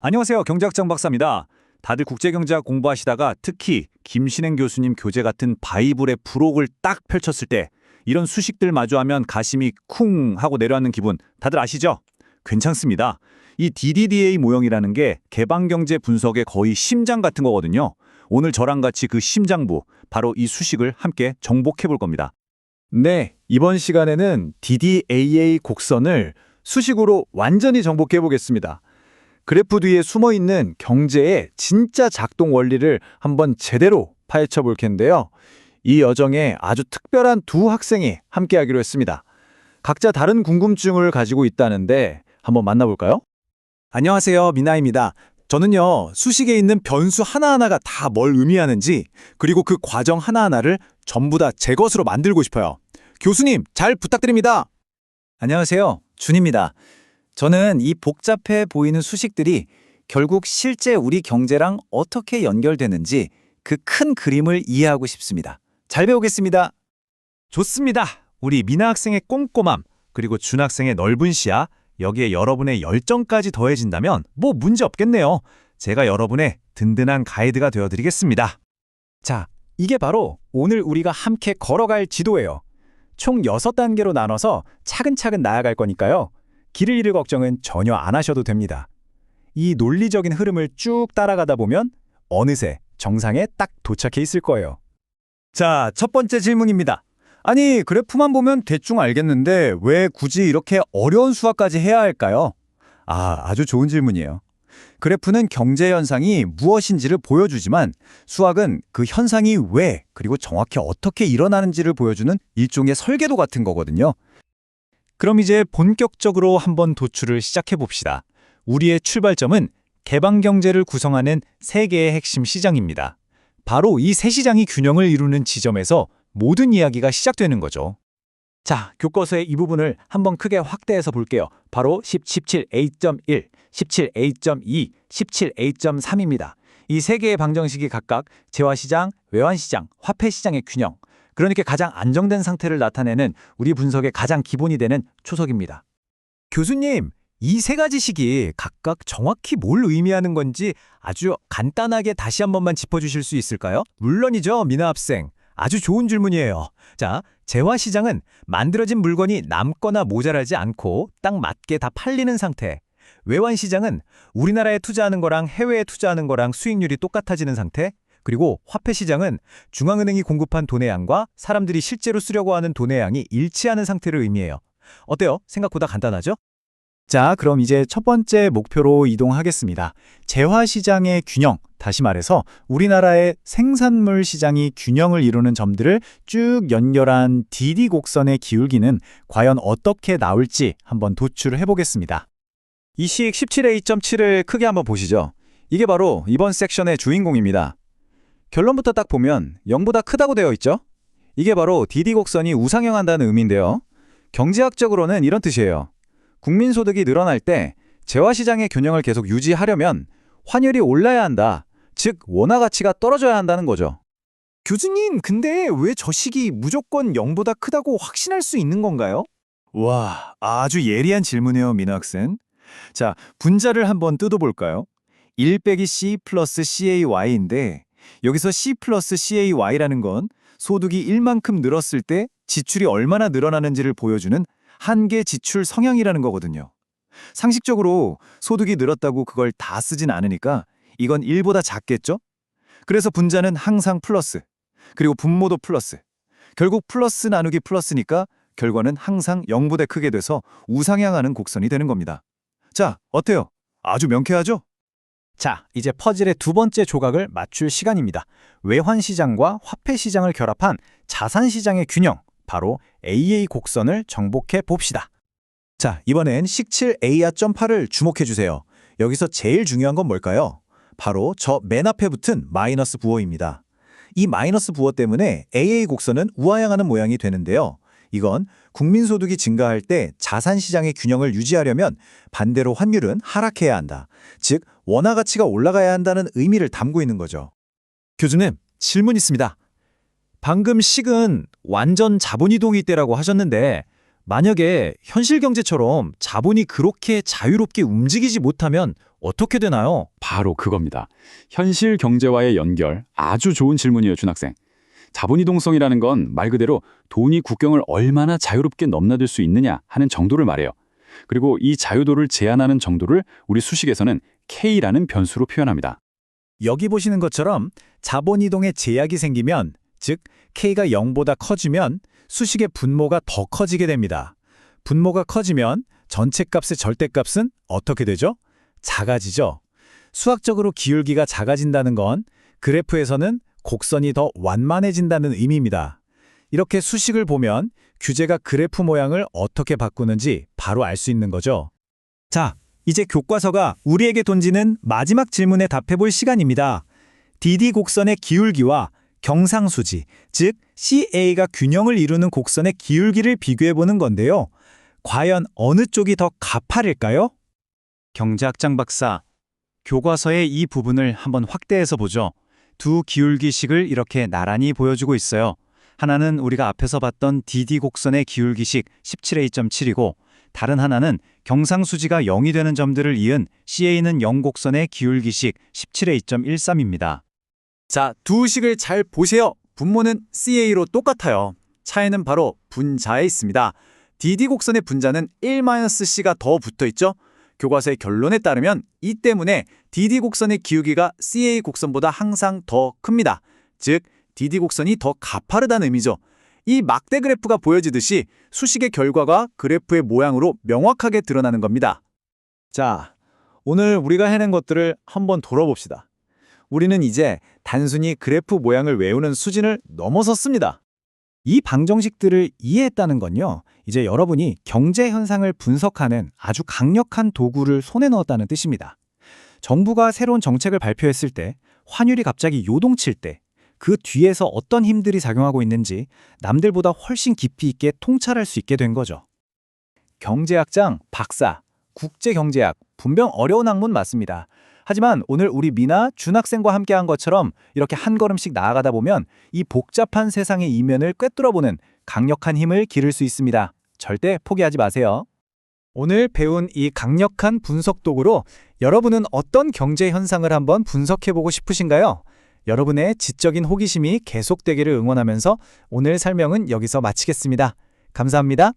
안녕하세요. 경제학장 박사입니다. 다들 국제경제학 공부하시다가 특히 김신행 교수님 교재 같은 바이블의 부록을 딱 펼쳤을 때 이런 수식들 마주하면 가심이 쿵 하고 내려앉는 기분 다들 아시죠? 괜찮습니다. 이 DDDA 모형이라는 게 개방경제 분석의 거의 심장 같은 거거든요. 오늘 저랑 같이 그 심장부, 바로 이 수식을 함께 정복해 볼 겁니다. 네, 이번 시간에는 DDAA 곡선을 수식으로 완전히 정복해 보겠습니다. 그래프 뒤에 숨어 있는 경제의 진짜 작동 원리를 한번 제대로 파헤쳐 볼 텐데요. 이 여정에 아주 특별한 두 학생이 함께 하기로 했습니다. 각자 다른 궁금증을 가지고 있다는데 한번 만나볼까요? 안녕하세요. 미나입니다. 저는요, 수식에 있는 변수 하나하나가 다 뭘 의미하는지, 그리고 그 과정 하나하나를 전부 다 제 것으로 만들고 싶어요. 교수님, 잘 부탁드립니다. 안녕하세요. 준입니다. 저는 이 복잡해 보이는 수식들이 결국 실제 우리 경제랑 어떻게 연결되는지 그 큰 그림을 이해하고 싶습니다. 잘 배우겠습니다. 좋습니다. 우리 미나 학생의 꼼꼼함, 그리고 준 학생의 넓은 시야, 여기에 여러분의 열정까지 더해진다면 뭐 문제 없겠네요. 제가 여러분의 든든한 가이드가 되어드리겠습니다. 자, 이게 바로 오늘 우리가 함께 걸어갈 지도예요. 총 6단계로 나눠서 차근차근 나아갈 거니까요. 길을 잃을 걱정은 전혀 안 하셔도 됩니다. 이 논리적인 흐름을 쭉 따라가다 보면 어느새 정상에 딱 도착해 있을 거예요. 자, 첫 번째 질문입니다. 아니, 그래프만 보면 대충 알겠는데 왜 굳이 이렇게 어려운 수학까지 해야 할까요? 아, 아주 좋은 질문이에요. 그래프는 경제 현상이 무엇인지를 보여주지만 수학은 그 현상이 왜 그리고 정확히 어떻게 일어나는지를 보여주는 일종의 설계도 같은 거거든요. 그럼 이제 본격적으로 한번 도출을 시작해 봅시다. 우리의 출발점은 개방 경제를 구성하는 세 개의 핵심 시장입니다. 바로 이 세 시장이 균형을 이루는 지점에서 모든 이야기가 시작되는 거죠. 자, 교과서의 이 부분을 한번 크게 확대해서 볼게요. 바로 17A.1, 17A.2, 17A.3입니다. 이 세 개의 방정식이 각각 재화시장, 외환시장, 화폐시장의 균형, 그러니까 가장 안정된 상태를 나타내는 우리 분석의 가장 기본이 되는 초석입니다. 교수님, 이 세 가지 식이 각각 정확히 뭘 의미하는 건지 아주 간단하게 다시 한 번만 짚어주실 수 있을까요? 물론이죠, 미나 학생. 아주 좋은 질문이에요. 자, 재화시장은 만들어진 물건이 남거나 모자라지 않고 딱 맞게 다 팔리는 상태. 외환시장은 우리나라에 투자하는 거랑 해외에 투자하는 거랑 수익률이 똑같아지는 상태. 그리고 화폐 시장은 중앙은행이 공급한 돈의 양과 사람들이 실제로 쓰려고 하는 돈의 양이 일치하는 상태를 의미해요. 어때요? 생각보다 간단하죠? 자, 그럼 이제 첫 번째 목표로 이동하겠습니다. 재화 시장의 균형, 다시 말해서 우리나라의 생산물 시장이 균형을 이루는 점들을 쭉 연결한 DD 곡선의 기울기는 과연 어떻게 나올지 한번 도출을 해보겠습니다. 이식 17A.7을 크게 한번 보시죠. 이게 바로 이번 섹션의 주인공입니다. 결론부터 딱 보면 0보다 크다고 되어 있죠? 이게 바로 DD 곡선이 우상향한다는 의미인데요. 경제학적으로는 이런 뜻이에요. 국민소득이 늘어날 때 재화시장의 균형을 계속 유지하려면 환율이 올라야 한다. 즉 원화 가치가 떨어져야 한다는 거죠. 교수님, 근데 왜 저 식이 무조건 0보다 크다고 확신할 수 있는 건가요? 와, 아주 예리한 질문이에요, 민호 학생. 자, 분자를 한번 뜯어볼까요? 1 빼기 C 플러스 CAY인데 여기서 C 플러스 CAY라는 건 소득이 1만큼 늘었을 때 지출이 얼마나 늘어나는지를 보여주는 한계 지출 성향이라는 거거든요. 상식적으로 소득이 늘었다고 그걸 다 쓰진 않으니까 이건 1보다 작겠죠? 그래서 분자는 항상 플러스, 그리고 분모도 플러스. 결국 플러스 나누기 플러스니까 결과는 항상 0보다 크게 돼서 우상향하는 곡선이 되는 겁니다. 자, 어때요? 아주 명쾌하죠? 자, 이제 퍼즐의 두 번째 조각을 맞출 시간입니다. 외환시장과 화폐시장을 결합한 자산시장의 균형, 바로 AA 곡선을 정복해 봅시다. 자, 이번엔 식칠 A야.8을 주목해 주세요. 여기서 제일 중요한 건 뭘까요? 바로 저 맨 앞에 붙은 마이너스 부호입니다. 이 마이너스 부호 때문에 AA 곡선은 우하향하는 모양이 되는데요. 이건 국민소득이 증가할 때 자산시장의 균형을 유지하려면 반대로 환율은 하락해야 한다. 즉, 원화 가치가 올라가야 한다는 의미를 담고 있는 거죠. 교수님, 질문 있습니다. 방금 식은 완전 자본이동이 때라고 하셨는데 만약에 현실 경제처럼 자본이 그렇게 자유롭게 움직이지 못하면 어떻게 되나요? 바로 그겁니다. 현실 경제와의 연결. 아주 좋은 질문이에요, 준학생. 자본이동성이라는 건 말 그대로 돈이 국경을 얼마나 자유롭게 넘나들 수 있느냐 하는 정도를 말해요. 그리고 이 자유도를 제한하는 정도를 우리 수식에서는 K라는 변수로 표현합니다. 여기 보시는 것처럼 자본 이동에 제약이 생기면, 즉 K가 0보다 커지면 수식의 분모가 더 커지게 됩니다. 분모가 커지면 전체 값의 절대값은 어떻게 되죠? 작아지죠. 수학적으로 기울기가 작아진다는 건 그래프에서는 곡선이 더 완만해진다는 의미입니다. 이렇게 수식을 보면 규제가 그래프 모양을 어떻게 바꾸는지 바로 알 수 있는 거죠. 자, 이제 교과서가 우리에게 던지는 마지막 질문에 답해볼 시간입니다. DD 곡선의 기울기와 경상수지, 즉 CA가 균형을 이루는 곡선의 기울기를 비교해보는 건데요. 과연 어느 쪽이 더 가파를까요? 경제학장 박사, 교과서의 이 부분을 한번 확대해서 보죠. 두 기울기식을 이렇게 나란히 보여주고 있어요. 하나는 우리가 앞에서 봤던 DD 곡선의 기울기식 17의 2.7이고 다른 하나는 경상수지가 0이 되는 점들을 이은 CA는 0 곡선의 기울기식 17의 2.13입니다. 자, 두 식을 잘 보세요. 분모는 CA로 똑같아요. 차이는 바로 분자에 있습니다. DD 곡선의 분자는 1-C가 더 붙어 있죠? 교과서의 결론에 따르면 이 때문에 DD 곡선의 기울기가 CA 곡선보다 항상 더 큽니다. 즉, DD 곡선이 더 가파르다는 의미죠. 이 막대 그래프가 보여지듯이 수식의 결과가 그래프의 모양으로 명확하게 드러나는 겁니다. 자, 오늘 우리가 해낸 것들을 한번 돌아봅시다. 우리는 이제 단순히 그래프 모양을 외우는 수준을 넘어섰습니다. 이 방정식들을 이해했다는 건요. 이제 여러분이 경제 현상을 분석하는 아주 강력한 도구를 손에 넣었다는 뜻입니다. 정부가 새로운 정책을 발표했을 때, 환율이 갑자기 요동칠 때, 그 뒤에서 어떤 힘들이 작용하고 있는지 남들보다 훨씬 깊이 있게 통찰할 수 있게 된 거죠. 경제학장 박사, 국제경제학, 분명 어려운 학문 맞습니다. 하지만 오늘 우리 미나 준학생과 함께한 것처럼 이렇게 한 걸음씩 나아가다 보면 이 복잡한 세상의 이면을 꿰뚫어보는 강력한 힘을 기를 수 있습니다. 절대 포기하지 마세요. 오늘 배운 이 강력한 분석 도구로 여러분은 어떤 경제 현상을 한번 분석해보고 싶으신가요? 여러분의 지적인 호기심이 계속되기를 응원하면서 오늘 설명은 여기서 마치겠습니다. 감사합니다.